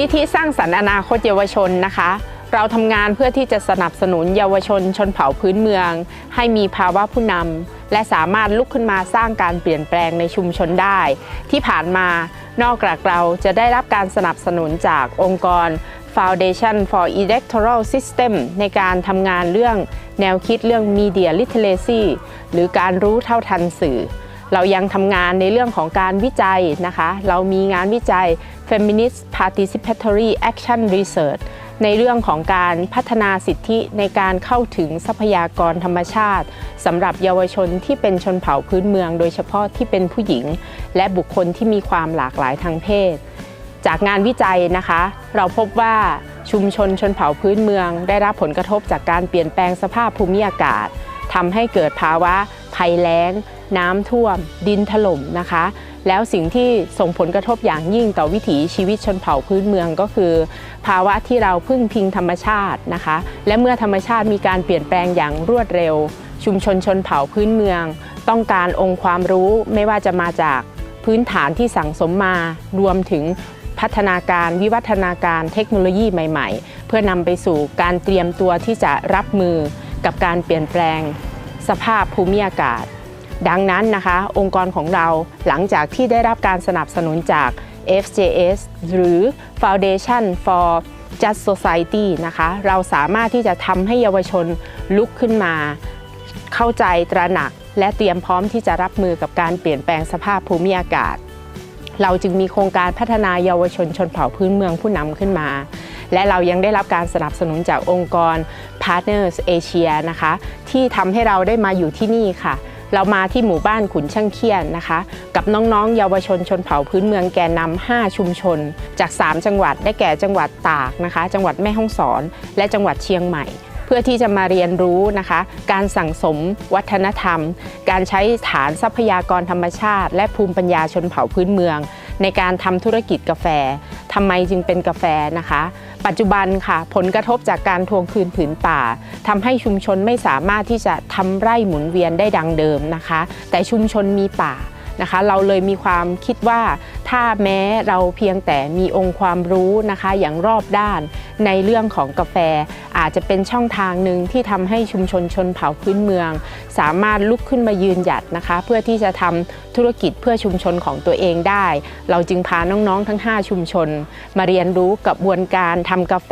นิธิสร้างสรรค์อนาคตเยาวชนนะคะ เราทำงานเพื่อที่จะสนับสนุนเยาวชนชนเผ่าพื้นเมือง ให้มีภาวะผู้นำและสามารถลุกขึ้นมาสร้างการเปลี่ยนแปลงในชุมชนได้ ที่ผ่านมานอกจากเราจะได้รับการสนับสนุนจากองค์กร Foundation for Electoral System ในการทำงานเรื่องแนวคิดเรื่อง Media Literacy หรือการรู้เท่าทันสื่อ เรายังทำงานในเรื่องของการวิจัยนะคะ เรามีงานวิจัย Feminist Participatory Action Research ในเรื่องของการพัฒนาสิทธิในการเข้าถึงทรัพยากรธรรมชาติสำหรับเยาวชนที่เป็นชนเผ่าพื้นเมือง โดยเฉพาะที่เป็นผู้หญิง และบุคคลที่มีความหลากหลายทางเพศ จากงานวิจัยนะคะ เราพบว่าชุมชนชนเผ่าพื้นเมือง ได้รับผลกระทบจากการเปลี่ยนแปลงสภาพภูมิอากาศทำให้เกิดภาวะ ภัยแล้ง น้ำท่วม ดินถล่มนะคะ แล้วสิ่งที่ส่งผลกระทบอย่างยิ่งต่อวิถีชีวิตชนเผ่าพื้นเมืองก็คือ ภาวะที่เราพึ่งพิงธรรมชาตินะคะ และเมื่อธรรมชาติมีการเปลี่ยนแปลงอย่างรวดเร็ว ชุมชนชนเผ่าพื้นเมือง ต้องการองค์ความรู้ไม่ว่าจะมาจากพื้นฐานที่สั่งสมมารวมถึงพัฒนาการวิวัฒนาการเทคโนโลยีใหม่ ๆ เพื่อนำไปสู่การเตรียมตัวที่จะรับมือกับการเปลี่ยนแปลง สภาพภูมิอากาศ ดังนั้นนะคะ องค์กรของเราหลังจากที่ได้รับการสนับสนุนจาก FJS หรือ Foundation for Just Society นะคะ เราสามารถที่จะทำให้เยาวชนลุกขึ้นมา เข้าใจตระหนัก และเตรียมพร้อมที่จะรับมือกับการเปลี่ยนแปลงสภาพภูมิอากาศ เราจึงมีโครงการพัฒนาเยาวชนชนเผ่าพื้นเมืองผู้นำขึ้นมา และเรายังได้รับการสนับสนุนจากองค์กร Partners Asia นะคะ ที่ทำให้เราได้มาอยู่ที่นี่ค่ะ เรามาที่หมู่บ้านขุนช่างเคียนนะคะ กับน้องๆ เยาวชนชนเผ่าพื้นเมืองแกนนำ5ชุมชน จาก 3 จังหวัดได้แก่จังหวัดตากนะคะ จังหวัดแม่ฮ่องสอน และจังหวัดเชียงใหม่เพื่อที่จะมาเรียนรู้นะคะ การสั่งสมวัฒนธรรม การใช้ฐานทรัพยากรธรรมชาติ และภูมิปัญญาชนเผ่าพื้นเมือง ในการทำธุรกิจกาแฟทำไมจึงเป็นกาแฟนะคะ ปัจจุบันค่ะ ผลกระทบจากการทวงคืนผืนป่าทำให้ชุมชนไม่สามารถที่จะทำไร่หมุนเวียนได้ดังเดิมนะคะ แต่ชุมชนมีป่านะคะ เราเลยมีความคิดว่า ถ้าแม้เราเพียงแต่มีองค์ความรู้นะคะอย่างรอบด้านในเรื่องของกาแฟ อาจจะเป็นช่องทางหนึ่งที่ทำให้ชุมชนชนเผ่าพื้นเมือง สามารถลุกขึ้นมายืนหยัดนะคะ เพื่อที่จะทำธุรกิจเพื่อชุมชนของตัวเองได้ เราจึงพาน้องๆทั้ง 5 ชุมชน มาเรียนรู้กระบวนการทำกาแฟ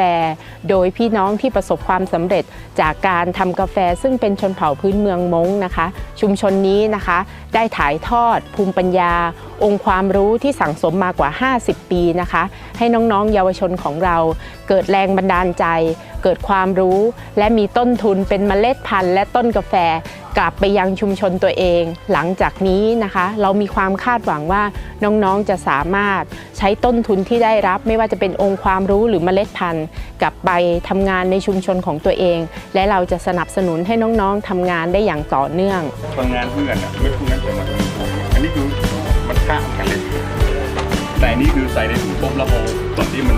โดยพี่น้องที่ประสบความสำเร็จจากการทำกาแฟ ซึ่งเป็นชนเผ่าพื้นเมืองม้งนะคะ ชุมชนนี้นะคะ ได้ถ่ายทอดภูมิปัญญา องค์ความรู้ที่สั่งสมมากว่า 50 ปีนะคะ ให้น้องๆ เยาวชนของเรา เกิดแรงบันดาลใจ เกิดความรู้ และมีต้นทุนเป็นเมล็ดพันธุ์และต้นกาแฟ กลับไปยังชุมชนตัวเอง หลังจากนี้นะคะ เรามีความคาดหวังว่าน้องๆจะสามารถใช้ต้นทุนที่ได้รับ ไม่ว่าจะเป็นองค์ความรู้หรือเมล็ดพันธุ์ กลับไปทำงานในชุมชนของตัวเอง และเราจะสนับสนุนให้น้องๆทำงานได้อย่างต่อเนื่องบางานเพื่อน่ะไม่พวกนั้นจะมาทำถุงอันนี้คือ ข้ามกันเลยแต่อันนี่คือใส่ในถุงปุ๊บแล้วพอตอนที่มัน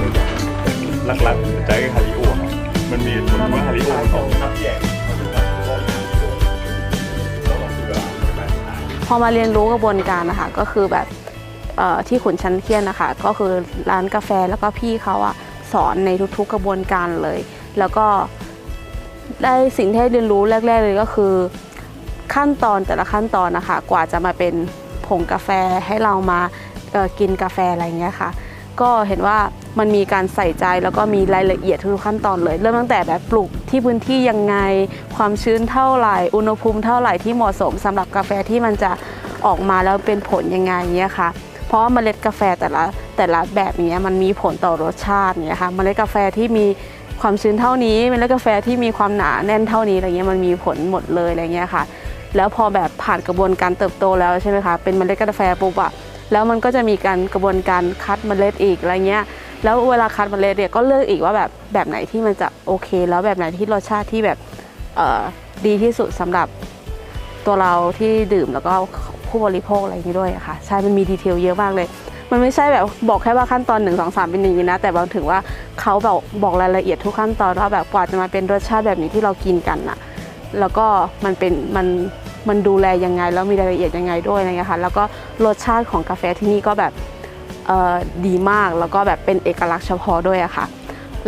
ลักๆใจฮาริโอเนาะมันมีผลว่าฮาริโอมันออกครับแยกพอมาเรียนรู้กระบวนการนะคะก็คือแบบเอ่อที่ขุนชั้นเทียนนะคะ ก็คือร้านกาแฟแล้วก็พี่เขาอะสอนในทุกๆกระบวนการเลย แล้วก็ได้สิ่งที่ได้เรียนรู้แรก ๆ เลยก็คือ ขั้นตอนแต่ละขั้นตอนนะคะ กว่าจะมาเป็น ผงกาแฟให้เรามากินกาแฟอะไรเงี้ยค่ะ ก็เห็นว่ามันมีการใส่ใจแล้วก็มีรายละเอียดทุกขั้นตอนเลย เริ่มตั้งแต่แบบปลูกที่พื้นที่ยังไง ความชื้นเท่าไหร่ อุณหภูมิเท่าไหร่ที่เหมาะสมสำหรับกาแฟที่มันจะออกมาแล้วเป็นผลยังไงเงี้ยค่ะ เพราะว่าเมล็ดกาแฟแต่ละแต่ละแบบเนี้ยมันมีผลต่อรสชาติเนี้ยค่ะเมล็ดกาแฟที่มีความชื้นเท่านี้เมล็ดกาแฟที่มีความหนาแน่นเท่านี้อะไรเงี้ยมันมีผลหมดเลยอะไรเงี้ยค่ะ แล้วพอแบบผ่านกระบวนการเติบโตแล้วใช่ไหมคะเป็นเมล็ดกาแฟปุ๊บอะแล้วมันก็จะมีการกระบวนการคัดเมล็ดอีกอะไรเงี้ยแล้วเวลาคัดเมล็ดเนี่ยก็เลือกอีกว่าแบบแบบไหนที่มันจะโอเค แล้วแบบไหนที่รสชาติที่แบบเอ่อดีที่สุดสำหรับตัวเราที่ดื่มแล้วก็ผู้บริโภคอะไรนี้ด้วยอะค่ะใช่มันมีดีเทลเยอะมากเลย มันไม่ใช่แบบบอกแค่ว่าขั้นตอน 1 2 3 เป็นอย่างนี้นะ แต่บางถึงว่าเขาแบบบอกรายละเอียดทุกขั้นตอนว่าแบบกว่าจะมาเป็นรสชาติแบบนี้ที่เรากินกันน่ะ แล้วก็มันเป็นมันมันดูแลยังไง แล้วมีรายละเอียดยังไงด้วยอะไรเงี้ยค่ะแล้วก็รสชาติของกาแฟที่นี่ก็แบบดีมากแล้วก็แบบเป็นเอกลักษณ์เฉพาะด้วยอะค่ะ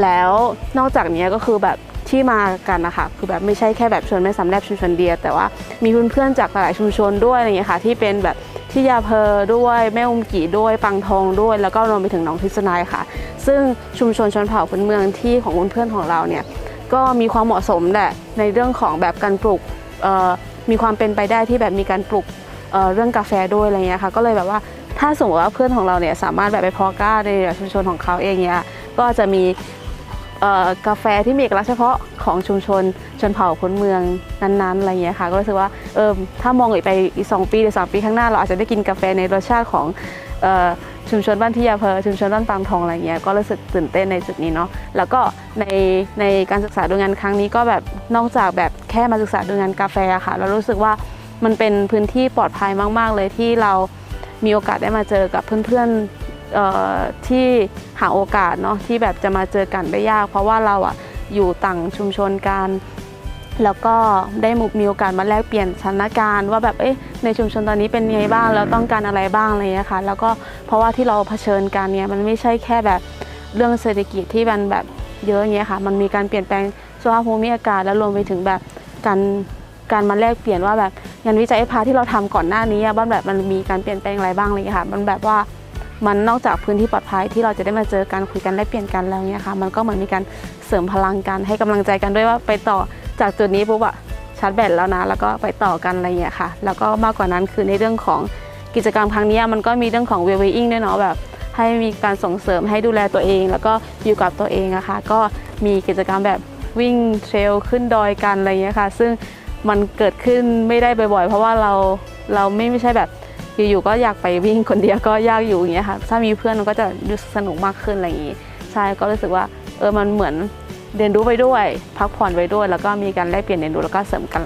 แล้วนอกจากนี้ก็คือแบบที่มากันนะคะคือแบบไม่ใช่แค่แบบชวนแม่สำแลบชุมชนเดียวแต่ว่ามีเพื่อนๆจากหลายชุมชนด้วยอะไรอย่างเงี้ยค่ะ ที่เป็นแบบที่ยาเพอด้วยแม่อุมกีด้วยปังทองด้วย แล้วก็รวมไปถึงน้องทิศนายค่ะ ซึ่งชุมชนชนเผ่าพื้นเมืองที่ของเพื่อนๆของเราเนี่ย ก็มีความเหมาะสมแหละในเรื่องของแบบการปลูกมีความเป็นไปได้ที่แบบมีการปลูกเเรื่องกาแฟด้วยอะไรเงี้ยค่ะก็เลยแบบว่าถ้าสมมติว่าเพื่อนของเราเนี่ยสามารถแบบไปเพอกล้าในชุมชนของเขาเองเนี่ยก็จะมี กาแฟที่มีเอกลักษณ์เฉพาะของชุมชนชนเผ่าพื้นเมืองนั้นๆอะไรอย่างเงี้ยค่ะก็รู้สึกว่าเออถ้ามองอีกไปอีก2ปีหรือ3ปีข้างหน้าเราอาจจะได้กินกาแฟในรสชาติของออชุมชนบ้านที่ยาเพอชุมชนบ้านปางทองอะไรเงี้ยก็รู้สึกตื่นเต้นในจุดนี้เนาะแล้วก็ในในการศึกษาดูงานครั้งนี้ก็แบบนอกจากแบบแค่มาศึกษาดูงานกาแฟอะค่ะเรารู้สึกว่ามันเป็นพื้นที่ปลอดภัยมาก ๆ เลยที่เรามีโอกาสได้มาเจอกับเพื่อนๆ ที่หาโอกาสเนาะที่แบบจะมาเจอกันได้ยาก เพราะว่าเราอะอยู่ต่างชุมชนกันแล้วก็ได้มุมีโอกาสมาแลกเปลี่ยนสถานการณ์ว่าแบบเอ๊ะในชุมชนตอนนี้เป็นยังไงบ้างแล้วต้องการอะไรบ้างอะไรอย่างเงี้ยค่ะแล้วก็เพราะว่าที่เราเผชิญกันเนี่ยมันไม่ใช่แค่แบบเรื่องเศรษฐกิจที่มันแบบเยอะอย่างเงี้ยค่ะ มันมีการเปลี่ยนแปลงสภาพภูมิอากาศแล้วรวมไปถึงแบบการการมาแลกเปลี่ยนว่าแบบงานวิจัยพาที่เราทำก่อนหน้านี้อะว่าแบบมันมีการเปลี่ยนแปลงอะไรบ้างอะไรอย่างเงี้ยค่ะ มันแบบว่า มันนอกจากพื้นที่ปลอดภัยที่เราจะได้มาเจอกันคุยกันแลกเปลี่ยนกันแล้วเนี่ยค่ะมันก็เหมือนมีการเสริมพลังกันให้กำลังใจกันด้วยว่าไปต่อจากจุดนี้ปุ๊บอะชาร์จแบตแล้วนะ แล้วก็ไปต่อกันอะไรอย่างเงี้ยค่ะ แล้วก็มากกว่านั้นคือในเรื่องของกิจกรรมครั้งนี้มันก็มีเรื่องของ w e l b e i n g ด้วยเนาะแบบให้มีการส่งเสริมให้ดูแลตัวเอง แล้วก็อยู่กับตัวเองอะค่ะก็มีกิจกรรมแบบวิ่งเทรลขึ้นดอยกันอะไรอย่างเงี้ยค่ะ ซึ่งมันเกิดขึ้นไม่ได้บ่อยๆ เพราะว่าเราเราไม่ไม่ใช่แบบ อยู่ๆก็อยากไปวิ่งคนเดียวก็ยากอยู่อย่างเงี้ยค่ะถ้ามีเพื่อนมันก็จะรู้สึกสนุกมากขึ้นอะไรอย่างงี้ใช่ก็รู้สึกว่าเออมันเหมือนเรียนรู้ไปด้วย พักผ่อนไปด้วย แล้วก็มีการแลกเปลี่ยนเรียนรู้แล้วก็เสริมกัน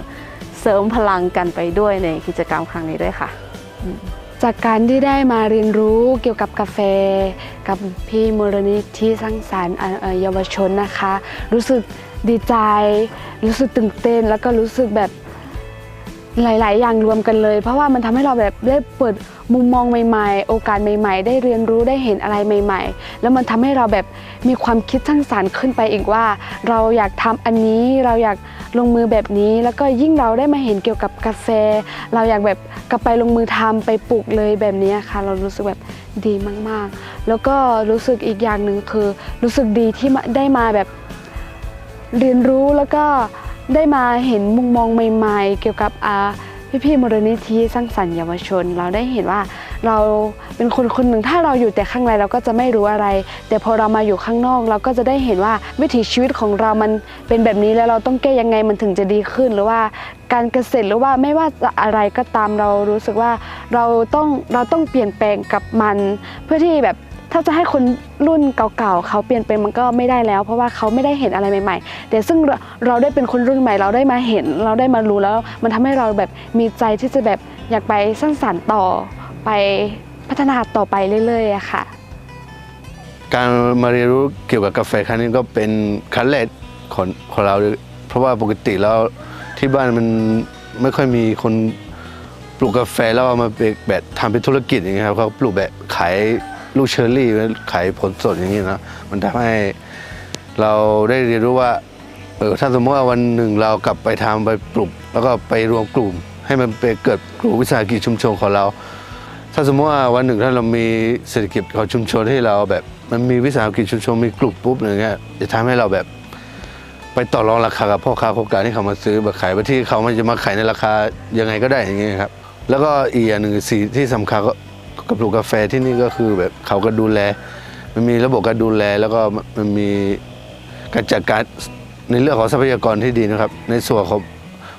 เสริมพลังกันไปด้วยในกิจกรรมครั้งนี้ด้วยค่ะ จากการที่ได้มาเรียนรู้เกี่ยวกับกาแฟ กับพี่มูลนิธิสร้างสรรค์เยาวชนนะคะ รู้สึกดีใจ รู้สึกตื่นเต้น แล้วก็รู้สึกแบบ หลาย ๆ อย่างรวมกันเลย เพราะว่ามันทำให้เราแบบได้เปิดมุมมองใหม่ ๆ โอกาสใหม่ ๆ ได้เรียนรู้ได้เห็นอะไรใหม่ ๆ แล้วมันทำให้เราแบบมีความคิดสร้างสรรค์ขึ้นไปอีกว่า เราอยากทำอันนี้เราอยากลงมือแบบนี้ แล้วก็ยิ่งเราได้มาเห็นเกี่ยวกับกาแฟ เราอยากแบบกลับไปลงมือทำไปปลูกเลยแบบนี้ค่ะ เรารู้สึกแบบดีมาก ๆ แล้วก็รู้สึกอีกอย่างหนึ่งคือ รู้สึกดีที่ได้มาแบบเรียนรู้แล้วก็ ได้มาเห็นมุมมองใหม่ ๆ เกี่ยวกับอาพี่พี่ๆมูลนิธิสร้างสรรค์เยาวชน เราได้เห็นว่าเราเป็นคนคนหนึ่งถ้าเราอยู่แต่ข้างในเราก็จะไม่รู้อะไร แต่พอเรามาอยู่ข้างนอก เราก็จะได้เห็นว่าวิถีชีวิตของเรามันเป็นแบบนี้แล้วเราต้องแก้ยังไงมันถึงจะดีขึ้น หรือว่าการเกษตรหรือว่าไม่ว่าจะอะไรก็ตามเรารู้สึกว่าเราต้องเราต้องเปลี่ยนแปลงกับมัน เพื่อที่แบบ ถ้าจะให้คนรุ่นเก่าๆเขาเปลี่ยนแปมันก็ไม่ได้แล้ว เพราะว่าเขาไม่ได้เห็นอะไรใหม่ๆ แต่ซึ่งเราเราได้เป็นคนรุ่นใหม่เราได้มาเห็น เราได้มารู้แล้ว มันทำให้เราแบบมีใจที่จะแบบอยากไปสร้างสรรค์ต่อไปพัฒนาต่อไปเรื่อยๆอะค่ะ การมาเรียนรู้เกี่ยวกับกาแฟครั้งนี้ก็เป็นครั้งแรกของของเราเลยเพราะว่าปกติแล้วที่บ้านมันไม่ค่อยมีคนปลูกกาแฟแล้วเอามาแบบทำเป็นธุรกิจอย่างเงี้ยครับเขาปลูกแบบขาย ลูกเชอร์รี่ขายผลสดอย่างนี้นะมันทำให้เราได้เรียนรู้ว่าเออถ้าสมมติว่าวันหนึ่งเรากลับไปทำไปปลูกแล้วก็ไปรวมกลุ่ม ให้มันไปเกิดกลุ่มวิสาหกิจชุมชนของเรา ถ้าสมมติว่าวันหนึ่งถ้าเรามีเศรษฐกิจของชุมชนที่เราแบบมันมีวิสาหกิจชุมชนมีกลุ่มปุ๊บอย่างเงี้ยจะทำให้เราแบบ ไปต่อรองราคากับพ่อค้าโครงการที่เขามาซื้อมาขายไปที่เขามันจะมาขายในราคายังไงก็ได้อย่างเงี้ยครับ แล้วก็อีกอย่างหนึ่งสีที่สำคัญก็ กับปลูกกาแฟที่นี่ก็คือแบบเขาก็ดูแล มันมีระบบการดูแลแล้วก็มันมีการจัดการในเรื่องของทรัพยากรที่ดีนะครับ ในส่วนของ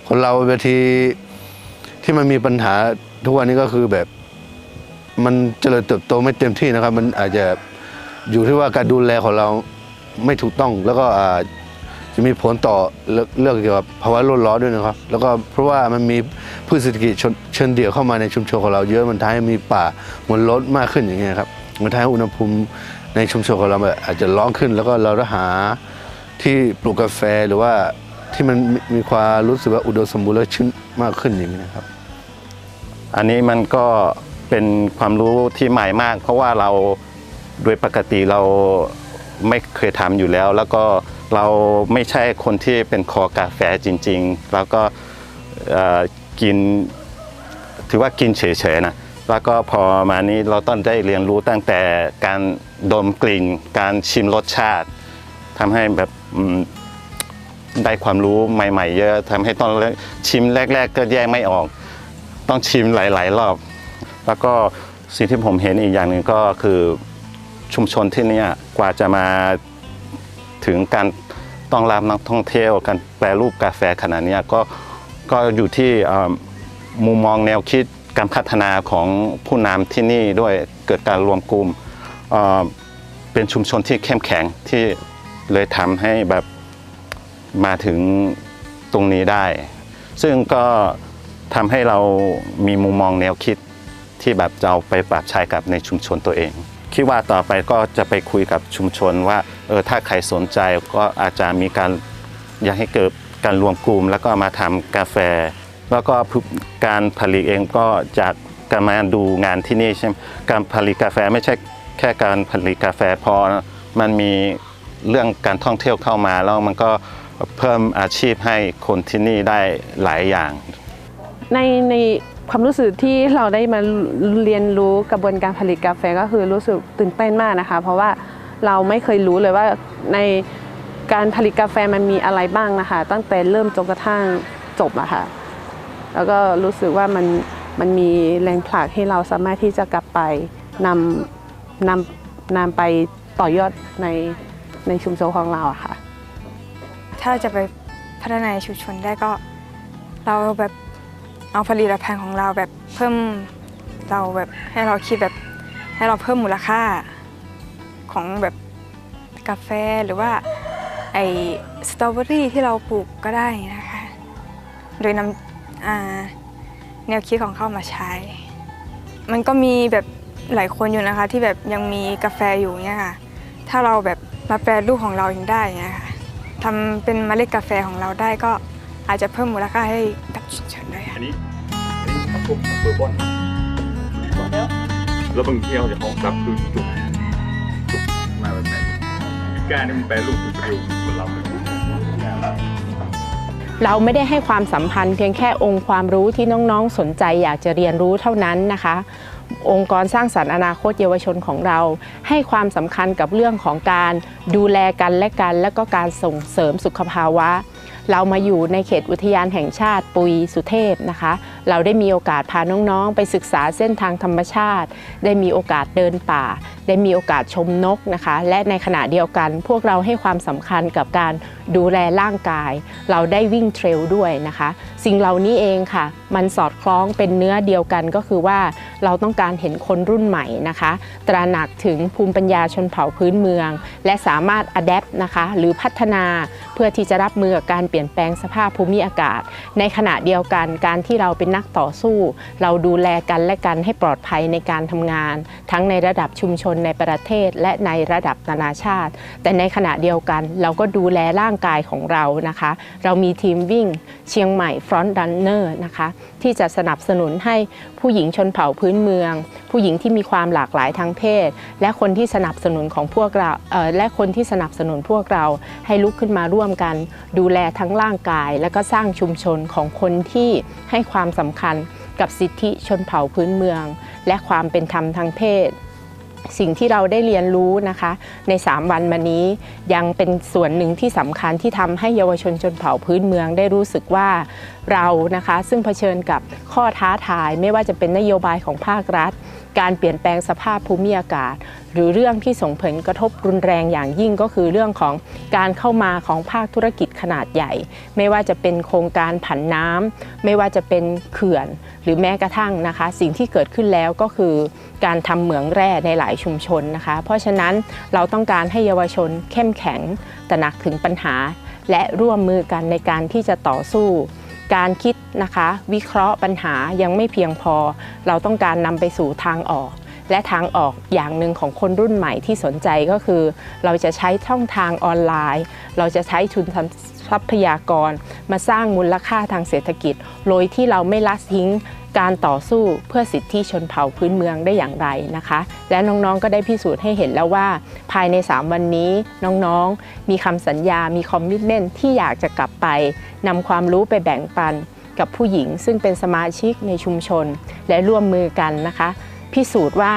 ของเราบางทีที่มันมีปัญหาทุกวันนี้ก็คือแบบ มันเจริญเติบโตไม่เต็มที่นะครับ มันอาจจะอยู่ที่ว่าการดูแลของเราไม่ถูกต้องแล้วก็อา จะมีผลต่อเรื่องเกี่ยวกับภาวะโลกร้อนด้วยนะครับ แล้วก็เพราะว่ามันมีพืชเศรษฐกิจชนเชิงเดี่ยวเข้ามาในชุมชนของเราเยอะมันทำให้มีป่ามันลดมากขึ้นอย่างเงี้ยครับมันทำให้อุณหภูมิในชุมชนของเราอาจจะร้อนขึ้น แล้วก็เราต้องหาที่ปลูกกาแฟหรือว่าที่มันมีมีความรู้สึกว่าอุดมสมบูรณ์และชื้นมากขึ้นอย่างนี้นะครับ อันนี้มันก็เป็นความรู้ที่ใหม่มาก เพราะว่าเราโดยปกติเราไม่เคยทำอยู่แล้ว แล้วก็ เราไม่ใช่คนที่เป็นคอกาแฟจริงๆ แล้วก็กินถือว่ากินเฉยๆนะแล้วก็พอมานี้เราต้องได้เรียนรู้ตั้งแต่การดมกลิ่น การชิมรสชาติทำให้แบบได้ความรู้ใหม่ ๆ เยอะทำให้ตอนชิมแรก ๆ ก็แยกไม่ออก ต้องชิมหลายๆ รอบ แล้วก็สิ่งที่ผมเห็นอีกอย่างหนึ่งก็คือชุมชนที่นี่กว่าจะมา ถึงการต้องรับนักท่องเที่ยวการแปรรูปกาแฟขนาดนี้ก็ก็อยู่ที่มุมมองแนวคิดการพัฒนาของผู้นำที่นี่ด้วยเกิดการรวมกลุ่มเเป็นชุมชนที่เข้มแข็งที่เลยทำให้แบบมาถึงตรงนี้ได้ ซึ่งก็ทำให้เรามีมุมมองแนวคิดที่แบบจะเอาไปปรับใช้กับในชุมชนตัวเอง คิดว่าต่อไปก็จะไปคุยกับชุมชนว่าเออถ้าใครสนใจก็อาจจะมีการอยากให้เกิดการรวมกลุ่ม แล้วก็มาทำกาแฟ แล้วก็การผลิตเองก็จากการมาดูงานที่นี่ใช่ไหมการผลิตกาแฟไม่ใช่แค่การผลิตกาแฟพอมันมีเรื่องการท่องเที่ยวเข้ามาแล้วมันก็เพิ่มอาชีพให้คนที่นี่ได้หลายอย่าง ในใน ความรู้สึกที่เราได้มาเรียนรู้กระบวนการผลิตกาแฟก็คือรู้สึกตื่นเต้นมากนะคะ เพราะว่าเราไม่เคยรู้เลยว่าในการผลิตกาแฟมันมีอะไรบ้างนะคะ ตั้งแต่เริ่มจนกระทั่งจบอะค่ะแล้วก็รู้สึกว่ามันมันมีแรงผลักให้เราสามารถที่จะกลับไปนำนำนำไปต่อยอดในในชุมชนของเราอะค่ะ ถ้าจะไปพัฒนาชุมชนได้ก็เราแบบ เอาผลิตภัณฑ์ของเราแบบเพิ่มเราแบบให้เราคิดแบบให้เราเพิ่มมูลค่าของแบบกาแฟหรือว่าไอสตรอเบอรี่ที่เราปลูกก็ได้นะคะ โดยนำแนวคิดของเขามาใช้ มันก็มีแบบหลายคนอยู่นะคะ ที่แบบยังมีกาแฟอยู่เนี่ยค่ะ ถ้าเราแบบมาแปรรูปของเราเองได้เนี่ยค่ะทำเป็นเมล็ดกาแฟของเราได้ก็อาจจะเพิ่มมูลค่าให้ อันนี้ อันนี้มันพวกเบอร์บอนแล้วบางทีเราจะของซับคือจุกจุกมาแบบไหนแก้นี่มันแปลรูปคือเร็วเหมือนเราเลยเราไม่ได้ให้ความสัมพันธ์เพียงแค่องค์ความรู้ที่น้องๆ สนใจอยากจะเรียนรู้เท่านั้นนะคะ องค์กรสร้างสรรค์อนาคตเยาวชนของเรา ให้ความสำคัญกับเรื่องของการดูแลกันและกัน และก็การส่งเสริมสุขภาวะ เรามาอยู่ในเขตอุทยานแห่งชาติปุยสุเทพนะคะ เราได้มีโอกาสพาน้องๆ ไปศึกษาเส้นทางธรรมชาติ ได้มีโอกาสเดินป่า ได้มีโอกาสชมนกนะคะ และในขณะเดียวกัน พวกเราให้ความสำคัญกับการดูแลร่างกาย เราได้วิ่งเทรลด้วยนะคะ สิ่งเหล่านี้เองค่ะ มันสอดคล้องเป็นเนื้อเดียวกันก็คือว่าเราต้องการเห็นคนรุ่นใหม่นะคะ ตระหนักถึงภูมิปัญญาชนเผ่าพื้นเมือง และสามารถอัดแอปนะคะ หรือพัฒนาเพื่อที่จะรับมือกับการเปลี่ยนแปลงสภาพภูมิอากาศ ในขณะเดียวกันการที่เราเป็นนักต่อสู้ เราดูแลกันและกันให้ปลอดภัยในการทำงาน ทั้งในระดับชุมชนในประเทศ และในระดับนานาชาติ แต่ในขณะเดียวกัน เราก็ดูแลร่างกายของเรานะคะ เรามีทีมวิ่งเชียงใหม่ Front Runner นะคะที่จะสนับสนุนให้ผู้หญิงชนเผ่าพื้นเมือง ผู้หญิงที่มีความหลากหลายทางเพศ และคนที่สนับสนุนของพวกเราเและคนที่สนับสนุนพวกเราให้ลุกขึ้นมาร่วมกัน ดูแลทั้งร่างกาย และก็สร้างชุมชนของคนที่ให้ความสำคัญกับสิทธิชนเผ่าพื้นเมือง และความเป็นธรรมทางเพศ สิ่งที่เราได้เรียนรู้นะคะ ใน 3 วันมานี้ยังเป็นส่วนหนึ่งที่สำคัญที่ทำให้เยาวชนชนเผ่าพื้นเมืองได้รู้สึกว่าเรานะคะ ซึ่งเผชิญกับข้อท้าทายไม่ว่าจะเป็นนโยบายของภาครัฐ การเปลี่ยนแปลงสภาพภูมิอากาศ รือเรื่องที่ส่งผลกระทบรุนแรงอย่างยิ่งก็คือเรื่องของการเข้ามาของภาคธุรกิจขนาดใหญ่ ไม่ว่าจะเป็นโครงการผันน้ำไม่ว่าจะเป็นเขื่อน หรือแม้กระทั่งนะคะ สิ่งที่เกิดขึ้นแล้วก็คือการทำเหมืองแร่ในหลายชุมชนนะคะ เพราะฉะนั้นเราต้องการให้เยาวชนเข้มแข็งตระหนักถึงปัญหา และร่วมมือกันในการที่จะต่อสู้การคิดนะคะ วิเคราะห์ปัญหายังไม่เพียงพอ เราต้องการนำไปสู่ทางออก และทางออกอย่างหนึ่งของคนรุ่นใหม่ที่สนใจก็คือ เราจะใช้ช่องทางออนไลน์ เราจะใช้ทุนทรัพยากร มาสร้างมูลค่าทางเศรษฐกิจ โดยที่เราไม่ละทิ้งการต่อสู้เพื่อสิทธิชนเผ่าพื้นเมืองได้อย่างไรนะคะ และน้องๆก็ได้พิสูจน์ให้เห็นแล้วว่า ภายใน 3 วันนี้น้องๆ มีคำสัญญา มีคอมมิชเมนที่อยากจะกลับไปนำความรู้ไปแบ่งปันกับผู้หญิงซึ่งเป็นสมาชิกในชุมชน และร่วมมือกันนะคะ พิสูจน์ว่า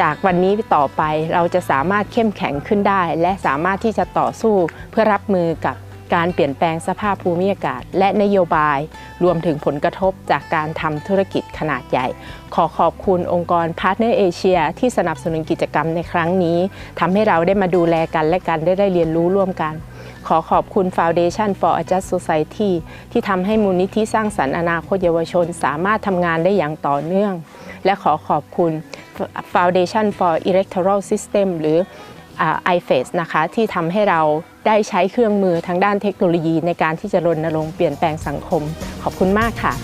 จากวันนี้ต่อไปเราจะสามารถเข้มแข็งขึ้นได้ และสามารถที่จะต่อสู้เพื่อรับมือกับการเปลี่ยนแปลงสภาพภูมิอากาศ และนโยบายรวมถึงผลกระทบจากการทำธุรกิจขนาดใหญ่ ขอขอบคุณองค์กร Partner Asia ที่สนับสนุนกิจกรรมในครั้งนี้ทำให้เราได้มาดูแลกันและกันได้ได้เรียนรู้ร่วมกัน ขอขอบคุณ Foundation for a Just Society ที่ทำให้มูลนิธิสร้างสรรค์อนาคตเยาวชน สามารถทำงานได้อย่างต่อเนื่อง และขอขอบคุณ Foundation for Electoral System หรืออ่า iFace นะคะที่ทำให้เราได้ใช้เครื่องมือทางด้านเทคโนโลยีในการที่จะรณรงค์เปลี่ยนแปลงสังคม ขอบคุณมากค่ะ